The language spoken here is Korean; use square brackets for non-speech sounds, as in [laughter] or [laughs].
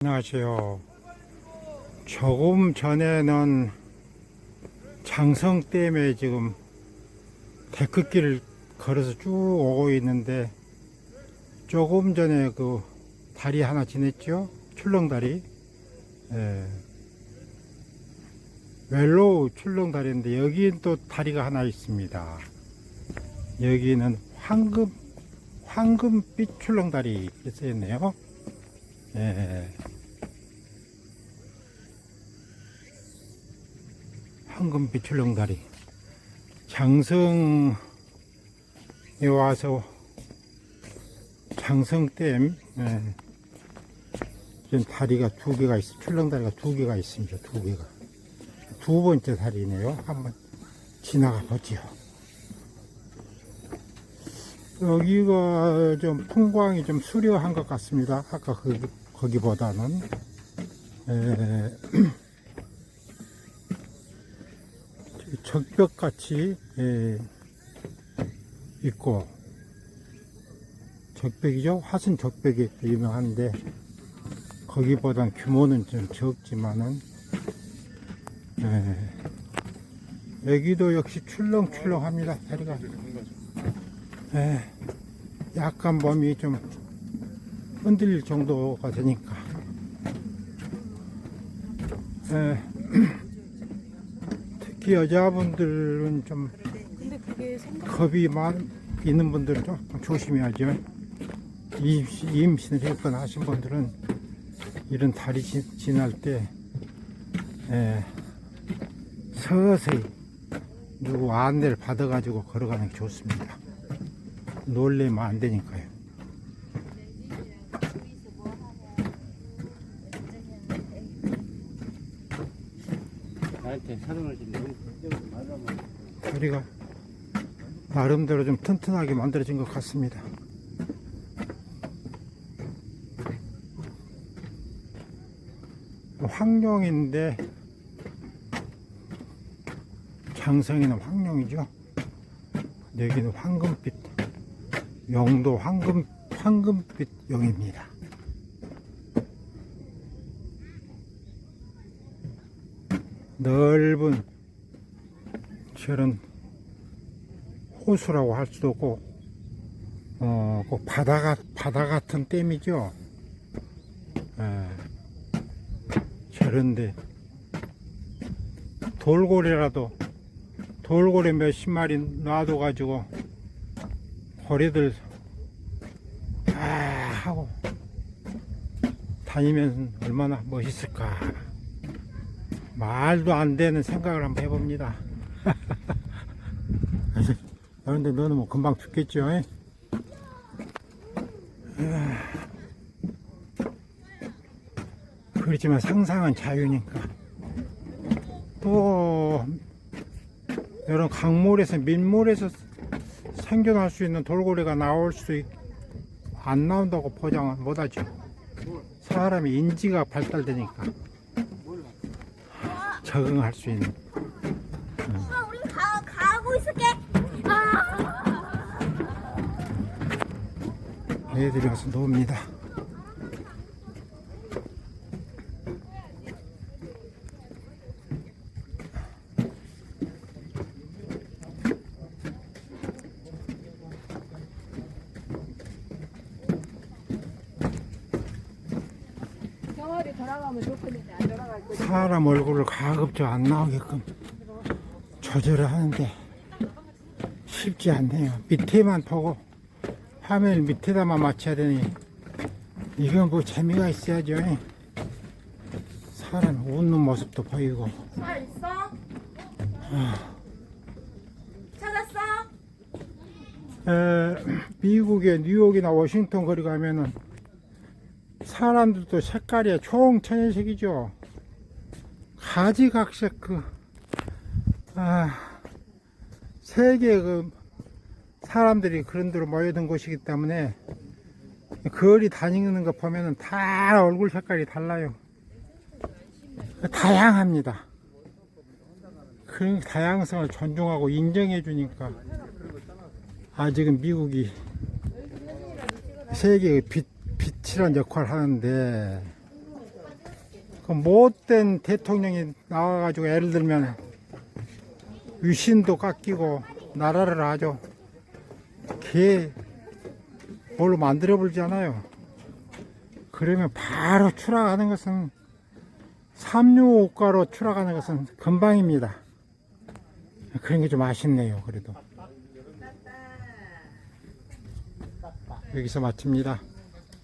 안녕하세요. 조금 전에는 장성 댐에 지금 데크길을 걸어서 쭉 오고 있는데 조금 전에 그 다리 하나 지냈죠? 출렁다리. 예. 웰로우 출렁다리인데 여기는 또 다리가 하나 있습니다. 여기는 황금, 황금빛 출렁다리 쓰였네요. 예. 황금빛 출렁다리. 장성에 와서 장성댐, 예. 다리가 두 개가 있어. 출렁다리가 두 개가 있습니다. 두 개가. 두 번째 다리네요. 한번 지나가 보지요. 여기가 좀 풍광이 좀 수려한 것 같습니다. 아까 그, 거기보다는. 에, [clears throat] 적벽같이 에, 있고 적벽이죠. 화순 적벽이 유명한데 거기보단 규모는 좀 적지만은 에, 여기도 역시 출렁출렁합니다. 다리가. 예, 약간 몸이 좀 흔들릴 정도가 되니까. 예, [clears throat] 특히 여자분들은 좀 겁이 많, 있는 분들은 조금 조심해야죠. 임신, 임신을 했거나 하신 분들은 이런 다리 지, 지날 때, 예, 서서히 누구 안내를 받아가지고 걸어가는 게 좋습니다. 놀래면 안 되니까요. 나한테 사랑을 준다고 다리가 나름대로 좀 튼튼하게 만들어진 것 같습니다. 황룡인데 장성이는 황룡이죠. 여기는 황금빛 용도 황금 황금빛 용입니다. 넓은 저런 호수라고 할 수도 없고 어, 그 바다 같 바다 같은 댐이죠. 예. 저런데 돌고래라도 돌고래 몇십 마리 놔둬 가지고 고래들 아 하고 다니면 얼마나 멋있을까 말도 안 되는 생각을 한번 해봅니다 [laughs] 그런데 너는 뭐 금방 죽겠죠 에? 이야. 그렇지만 상상은 자유니까 또 이런 강물에서 민물에서 생존할 수 있는 돌고래가 나올 수 있, 안 나온다고 보장은 못하죠. 사람이 인지가 발달되니까 적응할 수 있는 아, 우리 가, 가고 있을게. 아. 애들이 와서 놉니다. 돌아가면 좋겠는데 안 돌아갈 거지. 사람 얼굴을 가급적 안 나오게끔 조절을 하는데 쉽지 않네요. 밑에만 보고 화면 밑에다만 맞춰야 되니 이건 뭐 재미가 있어야죠. 사람 웃는 모습도 보이고 차 있어? 찾았어? 에, 미국의 뉴욕이나 워싱턴 거리 가면은 사람들도 색깔이 총천연색이죠. 가지각색 그, 아, 세계 그 사람들이 그런 데로 모여든 곳이기 때문에 거리 다니는 거 보면은 다 얼굴 색깔이 달라요. 다양합니다. 그 다양성을 존중하고 인정해 주니까 아직은 미국이 세계의 빛, 빛이란 역할을 하는데 그 못된 대통령이 나와가지고 예를 들면 위신도 깎이고 나라를 아주 개 뭘로 만들어 버리잖아요. 그러면 바로 추락하는 것은 삼류옥가로 추락하는 것은 금방입니다. 그런 게 좀 아쉽네요. 그래도 여기서 마칩니다.